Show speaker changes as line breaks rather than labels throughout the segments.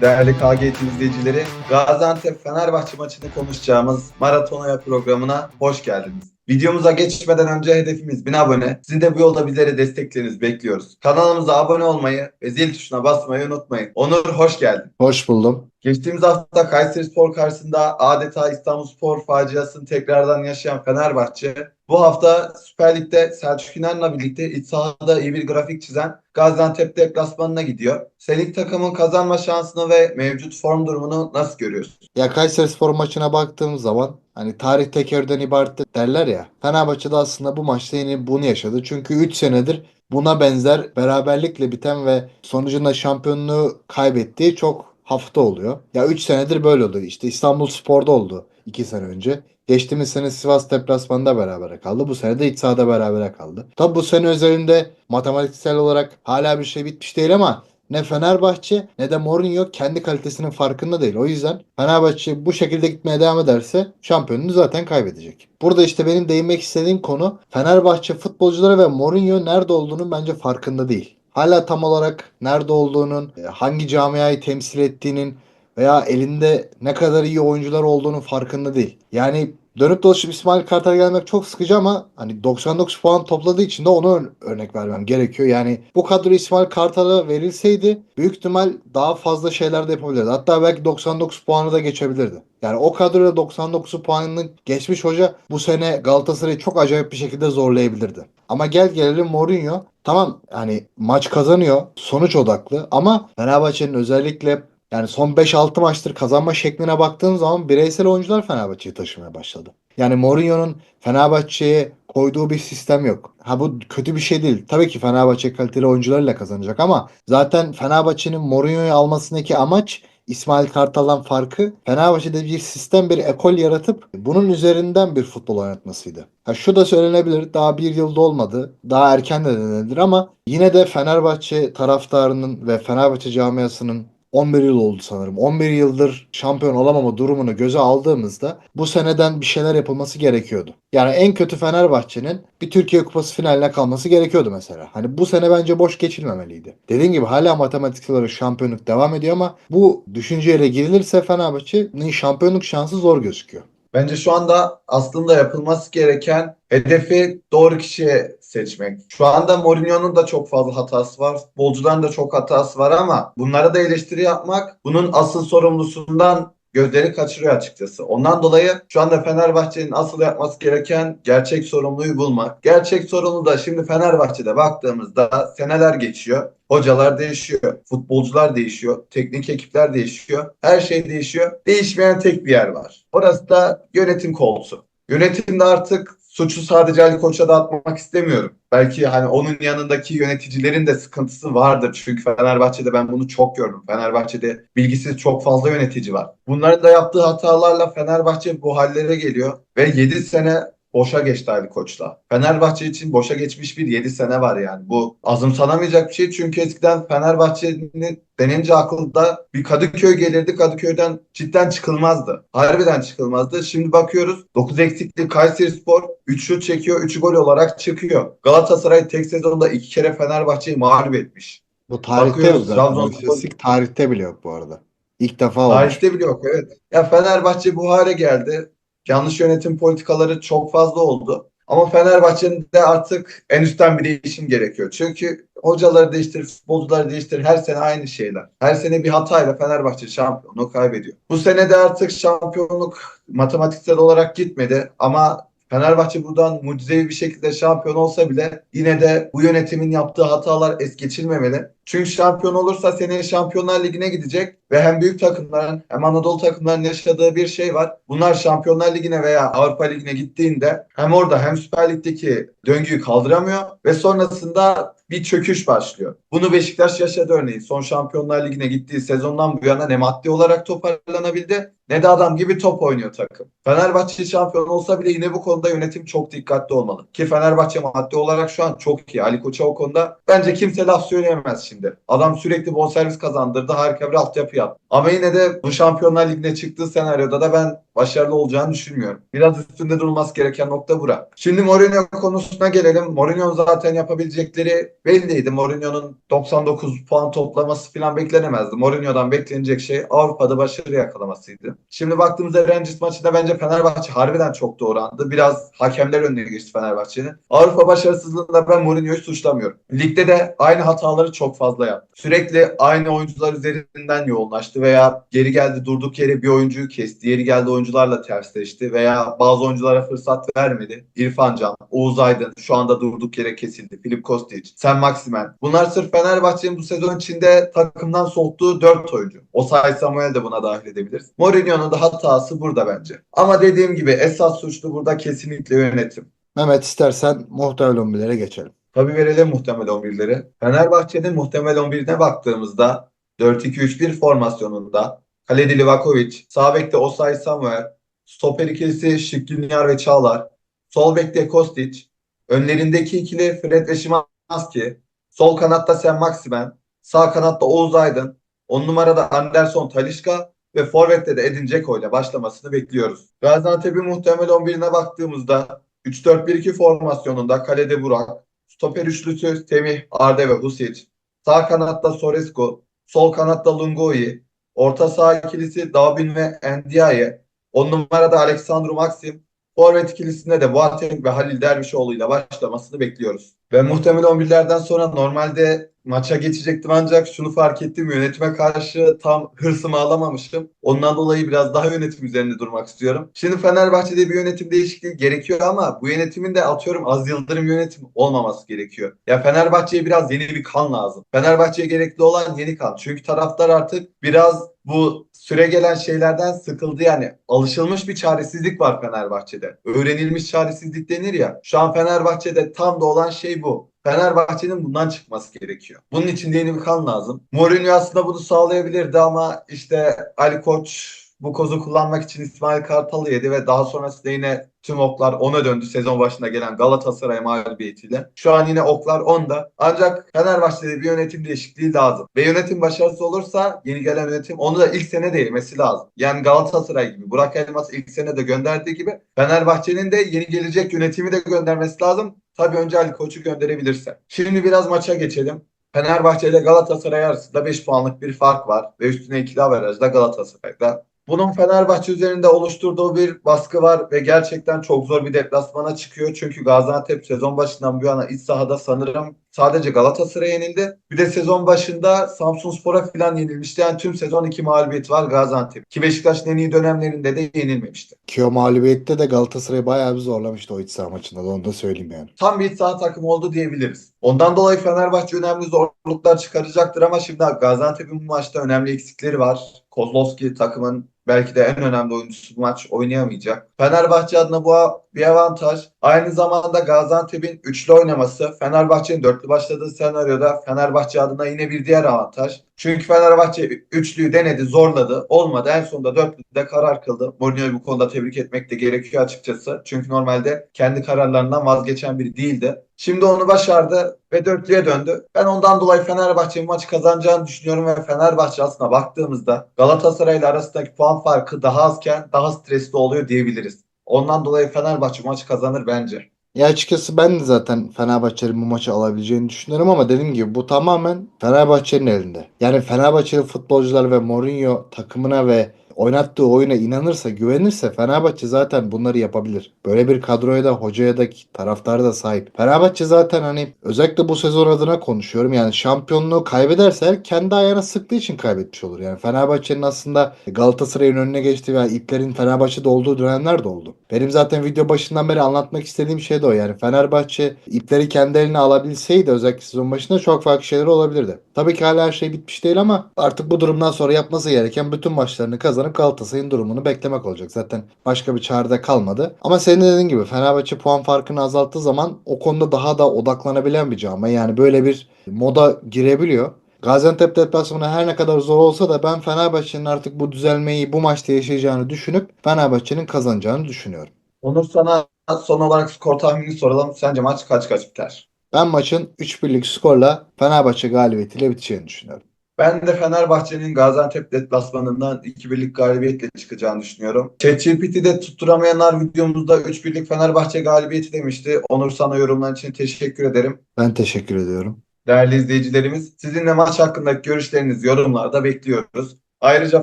değerli KG izleyicileri. Gaziantep Fenerbahçe maçını konuşacağımız Maratonoya programına hoş geldiniz. Videomuza geçmeden önce hedefimiz 1000 abone. Sizin de bu yolda bizlere desteklerinizi bekliyoruz. Kanalımıza abone olmayı ve zil tuşuna basmayı unutmayın. Onur hoş geldin.
Hoş buldum.
Geçtiğimiz hafta Kayseri Spor karşısında adeta İstanbul Spor faciasını tekrardan yaşayan Fenerbahçe bu hafta Süper Lig'de Selçuk İnan'la birlikte iç sahada iyi bir grafik çizen Gaziantep deplasmanına gidiyor. Senin takımın kazanma şansını ve mevcut form durumunu nasıl görüyorsun?
Ya Kayseri Spor maçına baktığımız zaman hani tarih tekerden ibaret derler ya. Fenerbahçe aslında bu maçta yine bunu yaşadı. Çünkü 3 senedir buna benzer beraberlikle biten ve sonucunda şampiyonluğu kaybettiği çok hafta oluyor. Ya 3 senedir böyle oluyor. İşte İstanbul Spor'da oldu 2 sene önce. Geçtiğimiz sene Sivas deplasmanında berabere kaldı. Bu sene de iç sahada berabere kaldı. Tabi bu sene özelinde matematiksel olarak hala bir şey bitmiş değil ama ne Fenerbahçe ne de Mourinho kendi kalitesinin farkında değil. O yüzden Fenerbahçe bu şekilde gitmeye devam ederse şampiyonluğu zaten kaybedecek. Burada işte benim değinmek istediğim konu Fenerbahçe futbolcuları ve Mourinho nerede olduğunu bence farkında değil. Hala tam olarak nerede olduğunun, e, hangi camiayı temsil ettiğinin veya elinde ne kadar iyi oyuncular olduğunun farkında değil. Yani dönüp dolaşıp İsmail Kartal gelmek çok sıkıcı ama hani 99 puan topladığı için de ona ör- örnek vermem gerekiyor. Yani bu kadro İsmail Kartal'a verilseydi büyük ihtimal daha fazla şeyler de yapabilirdi. Hatta belki 99 puanı da geçebilirdi. Yani o kadroyla 99 puanını geçmiş hoca bu sene Galatasaray'ı çok acayip bir şekilde zorlayabilirdi. Ama gel gelelim Mourinho tamam hani maç kazanıyor sonuç odaklı ama Fenerbahçe'nin özellikle yani son 5-6 maçtır kazanma şekline baktığın zaman bireysel oyuncular Fenerbahçe'yi taşımaya başladı. Yani Mourinho'nun Fenerbahçe'ye koyduğu bir sistem yok. Ha bu kötü bir şey değil. Tabii ki Fenerbahçe kaliteli oyuncularıyla kazanacak ama zaten Fenerbahçe'nin Mourinho'yu almasındaki amaç İsmail Kartal'dan farkı Fenerbahçe'de bir sistem, bir ekol yaratıp bunun üzerinden bir futbol oynatmasıydı. Ha şu da söylenebilir. Daha bir yılda olmadı. Daha erken de denilebilir ama yine de Fenerbahçe taraftarının ve Fenerbahçe camiasının 11 yıl oldu sanırım. 11 yıldır şampiyon olamama durumunu göze aldığımızda bu seneden bir şeyler yapılması gerekiyordu. Yani en kötü Fenerbahçe'nin bir Türkiye Kupası finaline kalması gerekiyordu mesela. Hani bu sene bence boş geçilmemeliydi. Dediğim gibi hala matematiksel olarak şampiyonluk devam ediyor ama bu düşünceyle girilirse Fenerbahçe'nin şampiyonluk şansı zor gözüküyor.
Bence şu anda aslında yapılması gereken hedefi doğru kişiye seçmek. Şu anda Mourinho'nun da çok fazla hatası var. Futbolcuların da çok hatası var ama bunlara da eleştiri yapmak bunun asıl sorumlusundan gözleri kaçırıyor açıkçası. Ondan dolayı şu anda Fenerbahçe'nin asıl yapması gereken gerçek sorumluyu bulmak. Gerçek sorumlu da şimdi Fenerbahçe'de baktığımızda seneler geçiyor. Hocalar değişiyor, futbolcular değişiyor, teknik ekipler değişiyor. Her şey değişiyor. Değişmeyen tek bir yer var. Orası da yönetim koltuğu. Yönetimde artık suçu sadece Ali Koç'a da istemiyorum. Belki hani onun yanındaki yöneticilerin de sıkıntısı vardır. Çünkü Fenerbahçe'de ben bunu çok gördüm. Fenerbahçe'de bilgisiz çok fazla yönetici var. Bunların da yaptığı hatalarla Fenerbahçe bu hallere geliyor. Ve 7 sene boşa geçti Ali Koç'la. Fenerbahçe için boşa geçmiş bir 7 sene var yani. Bu azımsanamayacak bir şey. Çünkü eskiden Fenerbahçe'nin denince akılda bir Kadıköy gelirdi. Kadıköy'den cidden çıkılmazdı. Harbiden çıkılmazdı. Şimdi bakıyoruz 9 eksikli Kayseri Spor 3 şut çekiyor 3 gol olarak çıkıyor. Galatasaray tek sezonda 2 kere Fenerbahçe'yi mağlup etmiş.
Bu tarihte yok zaten. Tarihte bile yok bu arada. İlk defa olmuş.
Tarihte bile yok evet. Ya Fenerbahçe bu hale geldi. Yanlış yönetim politikaları çok fazla oldu. Ama Fenerbahçe'nin de artık en üstten bir değişim gerekiyor. Çünkü hocaları değiştir, futbolcuları değiştir her sene aynı şeyler. Her sene bir hatayla Fenerbahçe şampiyonluğu kaybediyor. Bu sene de artık şampiyonluk matematiksel olarak gitmedi ama Fenerbahçe buradan mucizevi bir şekilde şampiyon olsa bile yine de bu yönetimin yaptığı hatalar es geçilmemeli. Çünkü şampiyon olursa seneye Şampiyonlar Ligi'ne gidecek ve hem büyük takımların hem Anadolu takımlarının yaşadığı bir şey var. Bunlar Şampiyonlar Ligi'ne veya Avrupa Ligi'ne gittiğinde hem orada hem Süper Lig'deki döngüyü kaldıramıyor ve sonrasında bir çöküş başlıyor. Bunu Beşiktaş yaşadı örneğin. Son Şampiyonlar Ligi'ne gittiği sezondan bu yana ne maddi olarak toparlanabildi ne de adam gibi top oynuyor takım. Fenerbahçe şampiyon olsa bile yine bu konuda yönetim çok dikkatli olmalı. Ki Fenerbahçe maddi olarak şu an çok iyi. Ali Koç'a o konuda bence kimse laf söyleyemez şimdi. Adam sürekli bonservis kazandırdı. Harika bir altyapı yaptı. Ama yine de bu Şampiyonlar Ligi'ne çıktığı senaryoda da ben başarılı olacağını düşünmüyorum. Biraz üstünde durulması gereken nokta bura. Şimdi Mourinho konusuna gelelim. Mourinho'nun zaten yapabilecekleri belliydi. Mourinho'nun 99 puan toplaması falan beklenemezdi. Mourinho'dan beklenecek şey Avrupa'da başarı yakalamasıydı. Şimdi baktığımızda Rangers maçında bence Fenerbahçe harbiden çok doğrandı. Biraz hakemler önüne geçti Fenerbahçe'nin. Avrupa başarısızlığında ben Mourinho'yu suçlamıyorum. Ligde de aynı hataları çok fazla yaptı. Sürekli aynı oyuncular üzerinden yoğunlaştı veya geri geldi durduk yere bir oyuncuyu kesti. Yeri geldi oyuncularla tersleşti veya bazı oyunculara fırsat vermedi. İrfan Can, Oğuz Aydın şu anda durduk yere kesildi. Filip Kostic, Sen Maximen. Bunlar sırf Fenerbahçe'nin bu sezon içinde takımdan soğuttuğu 4 oyuncu. Osay Samuel de buna dahil edebiliriz. Mourinho'nun da hatası burada bence. Ama dediğim gibi esas suçlu burada kesinlikle yönetim.
Mehmet istersen muhtemel 11'lere geçelim.
Tabii verelim muhtemel 11'leri. Fenerbahçe'nin muhtemel 11'ine baktığımızda 4-2-3-1 formasyonunda Kaledi Livakovic, sağ bekte Osay Samuel, stoper ikilisi Şikrinyar ve Çağlar, sol bekte Kostic, önlerindeki ikili Fred ve Szymanski, sol kanatta Sen Maximen, sağ kanatta Oğuz Aydın, 10 numarada Anderson Talisca ve forvette de Edin Dzeko ile başlamasını bekliyoruz. Gaziantep'in muhtemel 11'ine baktığımızda 3-4-1-2 formasyonunda kalede Burak, stoper üçlüsü Semih, Arde ve Husic, sağ kanatta Sorescu, sol kanatta Lungoyi, orta saha ikilisi Davin ve Ndiaye, 10 numarada Alexandru Maxim, forvet ikilisinde de Boateng ve Halil Dervişoğlu ile başlamasını bekliyoruz. Ve muhtemel 11'lerden sonra normalde maça geçecektim ancak şunu fark ettim yönetime karşı tam hırsımı alamamışım. Ondan dolayı biraz daha yönetim üzerinde durmak istiyorum. Şimdi Fenerbahçe'de bir yönetim değişikliği gerekiyor ama bu yönetimin de atıyorum az yıldırım yönetim olmaması gerekiyor. Ya Fenerbahçe'ye biraz yeni bir kan lazım. Fenerbahçe'ye gerekli olan yeni kan. Çünkü taraftar artık biraz bu süre gelen şeylerden sıkıldı yani. Alışılmış bir çaresizlik var Fenerbahçe'de. Öğrenilmiş çaresizlik denir ya. Şu an Fenerbahçe'de tam da olan şey bu. Fenerbahçe'nin bundan çıkması gerekiyor. Bunun için yeni bir kan lazım. Mourinho aslında bunu sağlayabilirdi ama işte Ali Koç bu kozu kullanmak için İsmail Kartal'ı yedi ve daha sonrasında yine tüm oklar ona döndü sezon başında gelen Galatasaray mağlubiyetiyle. Şu an yine oklar onda. Ancak Fenerbahçe'de bir yönetim değişikliği lazım. Ve yönetim başarısız olursa yeni gelen yönetim onu da ilk sene de yemesi lazım. Yani Galatasaray gibi Burak Elmas ilk sene de gönderdiği gibi Fenerbahçe'nin de yeni gelecek yönetimi de göndermesi lazım. Tabii önce Ali Koç'u gönderebilirse. Şimdi biraz maça geçelim. Fenerbahçe ile Galatasaray arasında 5 puanlık bir fark var ve üstüne ikili averajda Galatasaray'da. Bunun Fenerbahçe üzerinde oluşturduğu bir baskı var ve gerçekten çok zor bir deplasmana çıkıyor. Çünkü Gaziantep sezon başından bu yana iç sahada sanırım sadece Galatasaray'a yenildi. Bir de sezon başında Samsunspor'a falan yenilmişti. Yani tüm sezon iki mağlubiyet var Gaziantep. Ki Beşiktaş'ın en iyi dönemlerinde de yenilmemişti.
Ki o mağlubiyette de Galatasaray bayağı bir zorlamıştı o iç saha maçında da onu da söyleyeyim yani.
Tam bir iç saha takımı oldu diyebiliriz. Ondan dolayı Fenerbahçe önemli zorluklar çıkaracaktır ama şimdi Gaziantep'in bu maçta önemli eksikleri var. Kozlowski takımın belki de en önemli oyuncusu bu maç oynayamayacak. Fenerbahçe adına bu bir avantaj. Aynı zamanda Gaziantep'in üçlü oynaması Fenerbahçe'nin dörtlü başladığı senaryoda Fenerbahçe adına yine bir diğer avantaj. Çünkü Fenerbahçe üçlüyü denedi, zorladı. Olmadı. En sonunda dörtlüde karar kıldı. Mourinho'yu bu konuda tebrik etmek de gerekiyor açıkçası. Çünkü normalde kendi kararlarından vazgeçen biri değildi. Şimdi onu başardı ve dörtlüye döndü. Ben ondan dolayı Fenerbahçe'nin maçı kazanacağını düşünüyorum ve Fenerbahçe aslında baktığımızda Galatasaray ile arasındaki puan farkı daha azken daha stresli oluyor diyebiliriz. Ondan dolayı Fenerbahçe maçı kazanır bence.
Ya açıkçası ben de zaten Fenerbahçe'nin bu maçı alabileceğini düşünüyorum ama dediğim gibi bu tamamen Fenerbahçe'nin elinde. Yani Fenerbahçeli futbolcular ve Mourinho takımına ve oynattığı oyuna inanırsa, güvenirse Fenerbahçe zaten bunları yapabilir. Böyle bir kadroya da hocaya da taraftarı da sahip. Fenerbahçe zaten hani özellikle bu sezon adına konuşuyorum. Yani şampiyonluğu kaybederse kendi ayağına sıktığı için kaybetmiş olur. Yani Fenerbahçe'nin aslında Galatasaray'ın önüne geçtiği veya iplerin Fenerbahçe'de olduğu dönemler de oldu. Benim zaten video başından beri anlatmak istediğim şey de o. Yani Fenerbahçe ipleri kendi eline alabilseydi özellikle sezon başında çok farklı şeyler olabilirdi. Tabii ki hala her şey bitmiş değil ama artık bu durumdan sonra yapması gereken bütün maçlarını kazanıp Galatasaray'ın durumunu beklemek olacak. Zaten başka bir çarede kalmadı. Ama senin dediğin gibi Fenerbahçe puan farkını azalttığı zaman o konuda daha da odaklanabilen bir camia. Yani böyle bir moda girebiliyor. Gaziantep deplasmanı her ne kadar zor olsa da ben Fenerbahçe'nin artık bu düzelmeyi bu maçta yaşayacağını düşünüp Fenerbahçe'nin kazanacağını düşünüyorum.
Onur sana son olarak skor tahmini soralım. Sence maç kaç kaç biter?
Ben maçın 3-1'lik skorla Fenerbahçe galibiyetiyle biteceğini düşünüyorum.
Ben de Fenerbahçe'nin Gaziantep deplasmanından 2-1'lik galibiyetle çıkacağını düşünüyorum. ChatGPT'de tutturamayanlar videomuzda 3-1'lik Fenerbahçe galibiyeti demişti. Onur sana yorumlar için teşekkür ederim.
Ben teşekkür ediyorum.
Değerli izleyicilerimiz, sizinle maç hakkındaki görüşlerinizi yorumlarda bekliyoruz. Ayrıca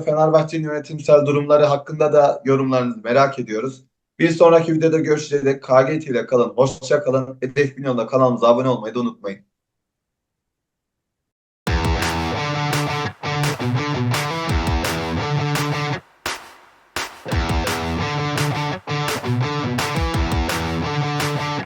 Fenerbahçe'nin yönetimsel durumları hakkında da yorumlarınızı merak ediyoruz. Bir sonraki videoda görüşeceğiz. KGT ile kalın. Hoşça kalın. Hedef Milyon'da kanalımıza abone olmayı da unutmayın.